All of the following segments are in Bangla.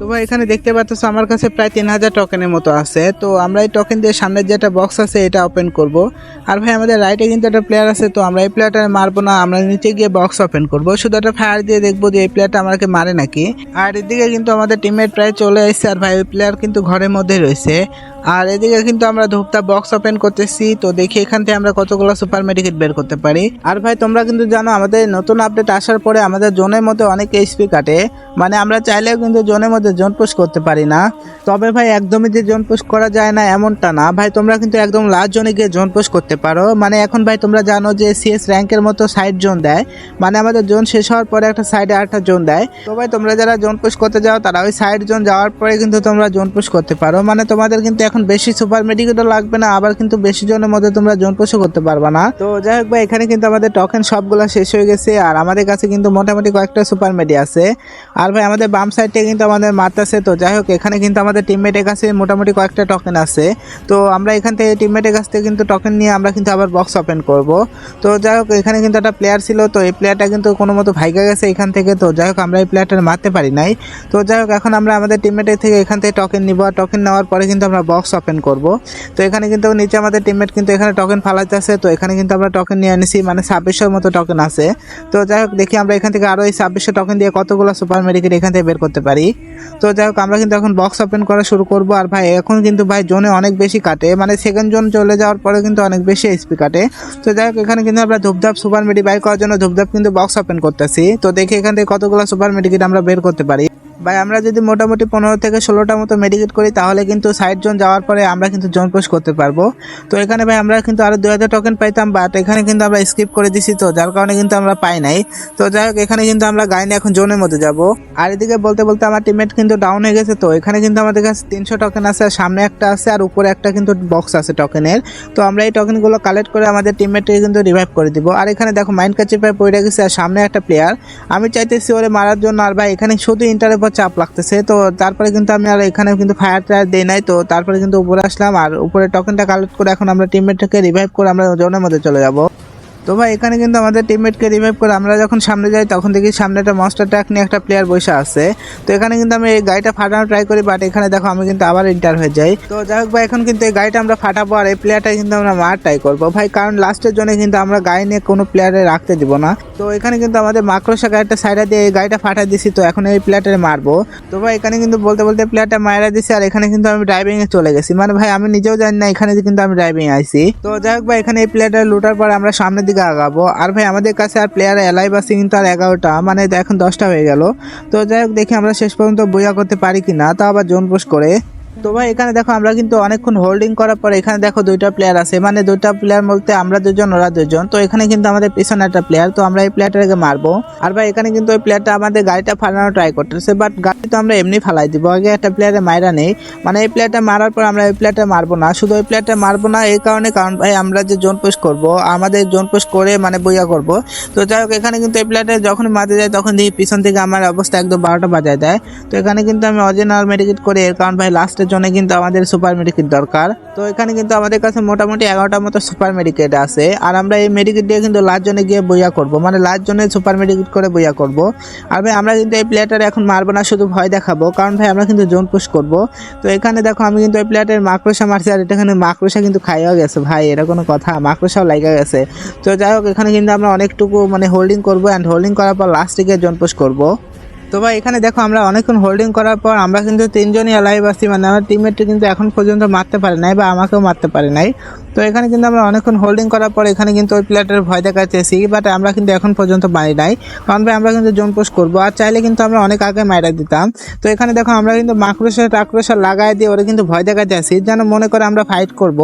তো ভাই এখানে দেখতে পাচ্ছ আমার কাছে প্রায় তিন হাজার টোকেনের মতো আছে। তো আমরা এই টোকেন দিয়ে সামনের যে একটা বক্স আছে, এটা ওপেন করব। আর ভাই, আমাদের রাইটে কিন্তু একটা প্লেয়ার আছে, তো আমরা এই প্লেয়ারটা মারবো না, আমরা নিচে গিয়ে বক্স ওপেন করব। শুধু একটা ফায়ার দিয়ে দেখব যে এই প্লেয়ারটা আমাকে মারে নাকি। আর এদিকে কিন্তু আমাদের টিমের প্রায় চলে এসেছে আর ভাই, ওই প্লেয়ার কিন্তু ঘরের মধ্যে রয়েছে। আর এদিকে কিন্তু আমরা ধূপটা বক্স ওপেন করতেছি, তো দেখি এখান থেকে আমরা কতগুলো সুপার মেডিকেট বের করতে পারি। আর ভাই, তোমরা কিন্তু জানো, আমাদের নতুন আপডেট আসার পরে আমাদের জোনের মধ্যে অনেক এইচপি কাটে। মানে আমরা চাইলেও কিন্তু জোনের মধ্যে জোন পুশ করতে পারি না। তবে ভাই, একদমই যে জোন পুশ করা যায় না, এমনটা না। ভাই, তোমরা কিন্তু একদম লাস্ট জোনে গিয়ে জোন পুশ করতে পারো। মানে এখন ভাই, তোমরা জানো যে সিএস র্যাঙ্কের মতো সাইড জোন দেয়। মানে আমাদের জোন শেষ হওয়ার পরে একটা সাইডে আরেকটা জোন দেয়। তো ভাই, তোমরা যারা জোন পুশ করতে যাও, তারা ওই সাইড জোন যাওয়ার পরে কিন্তু তোমরা জোন পুশ করতে পারো। মানে তোমাদের কিন্তু এখন বেশি সুপার মেডিকেটও লাগবে না, আবার কিন্তু বেশি জনের মধ্যে তোমরা জোন পুশও করতে পারবে না। তো যাই হোক ভাই, এখানে কিন্তু আমাদের টোকেন সবগুলো শেষ হয়ে গেছে, আর আমাদের কাছে কিন্তু মোটামুটি কয়েকটা সুপার মেডি আছে। আর ভাই, আমাদের বাম সাইডে কিন্তু আমাদের মারতেছে, তো যাই হোক, এখানে কিন্তু আমাদের টিমমেটের কাছে মোটামুটি কয়েকটা টোকেন আছে। তো আমরা এখান থেকে টিমমেটের কাছ থেকে কিন্তু টোকেন নিয়ে আমরা কিন্তু আবার বক্স ওপেন করব। তো যাই হোক, এখানে কিন্তু একটা প্লেয়ার ছিল, তো এই প্লেয়ারটা কিন্তু কোনো মতো ভাইগা গেছে এখান থেকে, তো যাই হোক, আমরা এই প্লেয়ারটা মারতে পারি নাই। তো যাই হোক, এখন আমরা আমাদের টিমমেটের থেকে এখান থেকে টোকেন নিব, আর টোকেন নেওয়ার পরে কিন্তু আমরা বক্স ওপেন করব। তো এখানে কিন্তু নিচে আমাদের টিমমেট কিন্তু এখানে টোকেন ফালাইতে আছে তো এখানে কিন্তু আমরা টোকেন নিয়ে এনেছি মানে ছাব্বিশের মতো টোকেন আছে। তো যাই হোক, দেখি আমরা এখান থেকে আরও এই ছাব্বিশশো টোকেন দিয়ে কতগুলো সুপার মেডিকেট এখান থেকে বের করতে পারি। তো যাই হোক, আমরা কিন্তু এখন বক্স ওপেন করা শুরু করব। আর ভাই, এখন কিন্তু ভাই জোনে অনেক বেশি কাটে। মানে সেকেন্ড জোন চলে যাওয়ার পরে কিন্তু অনেক বেশি এসপি কাটে। তো যাই হোক, এখানে কিন্তু আমরা ধূপধাপ সুপার মেডি বাই করার জন্য ধূপধাপ কিন্তু বক্স ওপেন করতেছি। তো দেখি এখান থেকে কতগুলো সুপার মেডিকেট আমরা বের করতে পারি। ভাই, আমরা যদি মোটামুটি পনেরো থেকে ষোলোটা মতো মেডিকেট করি, তাহলে কিন্তু সাইড জোন যাওয়ার পরে আমরা কিন্তু জোন পোস্ট করতে পারব। তো এখানে ভাই, আমরা কিন্তু আরও দুই হাজার টোকেন পাইতাম বাট এখানে কিন্তু আমরা স্কিপ করে দিছি তো, যার কারণে কিন্তু আমরা পাই নাই। তো যাই হোক, এখানে কিন্তু আমরা গাইনে, এখন জোনের মধ্যে যাব। আর এদিকে বলতে বলতে আমার টিমমেট কিন্তু ডাউন হয়ে গেছে তো, এখানে কিন্তু আমাদের কাছে তিনশো টোকেন আছে, আর সামনে একটা আছে, আর উপরে একটা কিন্তু বক্স আছে টোকেনের তো আমরা এই টোকেনগুলো কালেক্ট করে আমাদের টিমমেটকে কিন্তু রিভাইভ করে দিব। আর এখানে দেখো মাইন্ড কাচিপায় পড়ে গেছে, আর সামনে একটা প্লেয়ার আমি চাইতেছি ওরে মারার জন্য, আর ভাই, এখানে শুধু ইন্টারের উপর চাপ লাগতেছে। তো তারপরে কিন্তু আমি আর এখানে কিন্তু ফায়ার টায়ার দেই নাই। তো তারপরে কিন্তু উপরে আসলাম আর উপরে টকেনটা কালেক্ট করে এখন আমরা টিমমেটটাকে রিভাইভ করে আমরা জোনের মধ্যে চলে যাব। তো ভাই, এখানে কিন্তু আমাদের টিমমেটকে রিভাইভ করে আমরা যখন সামনে যাই, তখন দেখি সামনে একটা মনস্টার ট্রাক নিয়ে একটা প্লেয়ার বসে আছে। তো এখানে কিন্তু আমি এই গাড়িটা ফাটানো ট্রাই করি বাট এখানে দেখো আমি কিন্তু আবার ইন্টার হয়ে যাই। তো যাই হোক ভাই, এখন কিন্তু এই গাড়িটা আমরা ফাটাবো আর এই প্লেয়ারটা কিন্তু আমরা মার ট্রাই করব। ভাই, কারণ লাস্টের জন্য কিন্তু আমরা গাড়ি নিয়ে কোনো প্লেয়ারে রাখতে দিব না। তো এখানে কিন্তু আমাদের মাকড়সা গাড়িটা সাইডে দিয়ে এই গাড়িটা ফাটা দিছি, তো এখন এই প্লেয়ারটারে মারবো। তো ভাই, এখানে কিন্তু বলতে বলতে প্লেয়ারটা মারা দিছি আর এখানে কিন্তু আমি ড্রাইভিংয়ে চলে গেছি। মানে ভাই, আমি নিজেও জানি না, এখানে কিন্তু আমি ড্রাইভিং আইছি। তো যাই হোক ভাই, এখানে এই প্লেয়ারটা লুটার পর আমরা সামনের দিকে আগাবো। আর ভাই, আমাদের কাছে আর প্লেয়ার এলাইভ আছে কিন্তু আর এগারোটা মানে এখন দশটা হয়ে গেল। তো যাই হোক, দেখি আমরা শেষ পর্যন্ত বোঝা করতে পারি কি না তা আবার জোন পোস্ট করে। তো ভাই, এখানে দেখো আমরা কিন্তু অনেকক্ষণ হোল্ডিং করার পর এখানে দেখো দুইটা প্লেয়ার আছে। মানে দুইটা প্লেয়ার বলতে আমরা দুজন ওরা দুজন তো এখানে কিন্তু আমাদের পিছনে একটা প্লেয়ার তো আমরা এই প্লেয়ারটাকে মারবো। আর ভাই, এখানে কিন্তু ওই প্লেয়ারটা আমাদের গাড়িটা ফালানো ট্রাই করতেছে বাট গাড়ি তো আমরা এমনি ফালাই দিব। আগে একটা প্লেয়ারে মাইরা নেই। মানে এই প্লেয়ারটা মারার পর আমরা এই প্লেয়ারটা মারবো না। শুধু ওই প্লেয়ারটা মারবো না, এই কারণে কারণ ভাই, আমরা যে জোন পোস্ট করব, আমাদের জোন পোস্ট করে মানে বইয়া করব। তো যাই হোক, এখানে কিন্তু এই প্লেয়ারটা যখন মারতে যায়, তখন দেখি পিছন থেকে আমার অবস্থা একদম বারোটা বাজায় দেয়। তো এখানে কিন্তু আমি অরিজিনাল মেডিকেট করি, এর কারণ ভাই লাস্টের জন্য কিন্তু আমাদের সুপার মেডিকেট দরকার। তো এখানে কিন্তু আমাদের কাছে মোটামুটি এগারোটার মতো সুপার মেডিকেট আছে। আর আমরা এই মেডিকেট দিয়ে কিন্তু লাস্ট জনে গিয়ে বইয়া করব। মানে লাস্ট জনে সুপার মেডিকেট করে বইয়া করব। আর ভাই, আমরা কিন্তু এই প্লেয়ারটার এখন মারবো না, শুধু ভয় দেখাবো। কারণ ভাই, আমরা কিন্তু জোন পুশ করব। তো এখানে দেখো, আমি কিন্তু এই প্লেয়ারটার মাকড়সা মারছি আর এখানে মাকড়সা কিন্তু খাইয়া গেছে। ভাই, এটা কোনো কথা, মাকড়সাও লাগা গেছে। তো যাই হোক, এখানে কিন্তু আমরা অনেকটুকু মানে হোল্ডিং করব। অ্যান্ড হোল্ডিং করার পর লাস্টে গিয়ে জোন পুশ করব। তো ভাই, এখানে দেখো আমরা অনেকক্ষণ হোল্ডিং করার পর আমরা কিন্তু তিনজনই লাইভ আছি মানে আমার টিমমেটটি কিন্তু এখন পর্যন্ত মারতে পারে নাই বা আমাকেও মারতে পারে নাই। তো এখানে কিন্তু আমরা অনেকক্ষণ হোল্ডিং করার পর এখানে কিন্তু ওই প্লেয়ারটার ভয় দেখাচ্ছি বাট আমরা কিন্তু এখন পর্যন্ত মারি নাই। কারণ ভাই, আমরা কিন্তু জোন পোস্ট করব, আর চাইলে কিন্তু আমরা অনেক আগে মাইরা দিতাম। তো এখানে দেখো আমরা কিন্তু মাকড়সা টাকড়সা লাগাই দিয়ে ওরা কিন্তু ভয় দেখাতে আসি, যেন মনে করে আমরা ফাইট করব।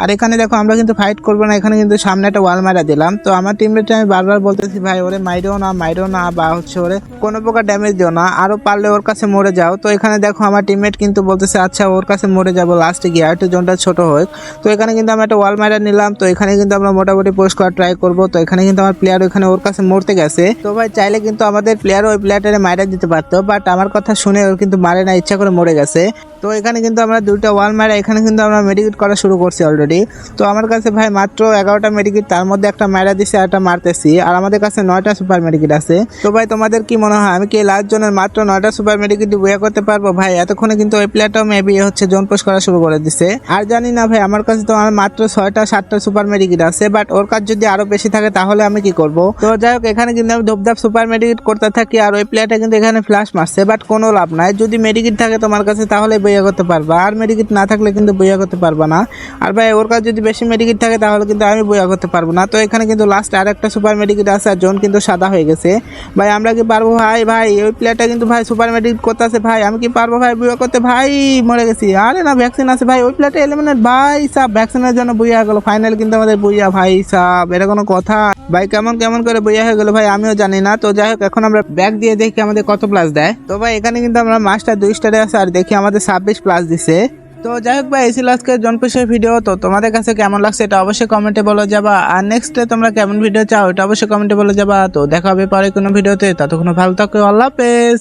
আর এখানে দেখো আমরা কিন্তু ফাইট করব না, এখানে কিন্তু সামনে একটা ওয়াল মারা দিলাম। তো আমার টিমমেটটা আমি বারবার বলতেছি, ভাই, ওরে মাইরেও না মাইরেও না, বা হচ্ছে ওরে কোনো প্রকার ড্যামেজ দিও না আরও পারলে ওর কাছে মরে যাও। তো এখানে দেখো আমার টিমমেট কিন্তু বলতেছে আচ্ছা ওর কাছে মরে যাব লাস্টে গিয়ে একটু জোনটা ছোট হোক। তো এখানে কিন্তু আমি একটা ওয়াল মারা নিলাম। তো এখানে কিন্তু আমরা মোটামুটি পোস্ট করার ট্রাই করব। তো এখানে কিন্তু আমার প্লেয়ার ওখানে ওর কাছে মরতে গেছে। তো ভাই, চাইলে কিন্তু আমাদের প্লেয়ার ওই প্লেয়ারটারে মারা দিতে পারতো বাট আমার কথা শুনে ওর কিন্তু মারে না, ইচ্ছা করে মরে গেছে। তো এখানে কিন্তু আমরা দুইটা ওয়াল মারা, এখানে কিন্তু আমরা মেডিকেট করা শুরু করছি অলরেডি তো আমার কাছে ভাই মাত্র এগারোটা মেডিকেট, তার মধ্যে একটা মারা দিছে একটা মারতেছি। আর আমাদের কাছে নয়টা সুপার মেডিকেট আছে। তো ভাই, তোমাদের কি মনে হয়, আমি কি লাস্ট জনের মাত্র নয়টা সুপার মেডিকেট বইয়া করতে পারব? ভাই, এতক্ষণে কিন্তু ওই প্লেয়ারটাও মেবি হচ্ছে জোন পোস্ট করা শুরু করে দিছে। আর জানি না ভাই, আমার কাছে তো আমার মাত্র ছয়টা, সাতটা সুপার মেডিকেট আছে বাট ওর কাছে যদি আরও বেশি থাকে তাহলে আমি কি করব? তো যাই হোক, এখানে কিন্তু আমি ধূপধাপ সুপার মেডিকেট করতে থাকি, আর ওই প্লেয়ারটা কিন্তু এখানে ফ্লাশ মারছে বাট কোনো লাভ নাই। যদি মেডিকেট থাকে তোমার কাছে, তাহলে বইয়া করতে পারবা। আর মেডিকেট না থাকলে কিন্তু বইয়া করতে পারবা না। আর ভাই, ওর কাছে যদি বেশি মেডিকেট থাকে, তাহলে কিন্তু আমি বইয়া করতে পারব না। তো এখানে কিন্তু লাস্ট আর একটা সুপার মেডিকেট আছে, আর জোন কিন্তু সাদা হয়ে গেছে। ভাই, আমরা কি পারব? ভাই ভাই, ওই প্লেয়ারটা কিন্তু ভাই সুপার মেডিকেট করতে আছে ভাই। আমি কি পারব ভাই বইয়া করতে? ভাই, মরে গেছি। আরে না ভ্যাকসিন আছে ভাই। ওই প্লেয়ারটা এলিমিনেট ভাই সাহ ভ্যাকসিনের জন্য বইয়া গেলো। ফাইনাল কিন্তু আমাদের বইয়া। ভাই সাহ এটা কোনো কথা। ভাই, কেমন কেমন করে বইয়া হয়ে গেলো ভাই? আমিও জানি না। তো যাই হোক, এখন আমরা ব্যাগ দিয়ে দেখি আমাদের কত প্লাস দেয়। তো ভাই, এখানে কিন্তু আমরা মাস্টার দুই স্টারে আছে আর দেখি আমাদের ছাব্বিশ প্লাস দিছে। তো যাই হোক ভাই এসি ছিল জনপেশের ভিডিও তো তোমাদের কাছে কেমন লাগছে এটা অবশ্যই কমেন্টে বলে যাবা। আর নেক্সটে তোমরা কেমন ভিডিও চাও, এটা অবশ্যই কমেন্টে বলে যাবা। তো দেখা হবে পরে কোনো ভিডিওতে ততক্ষণ ভালো থাকো, আল্লাহ হাফেজ।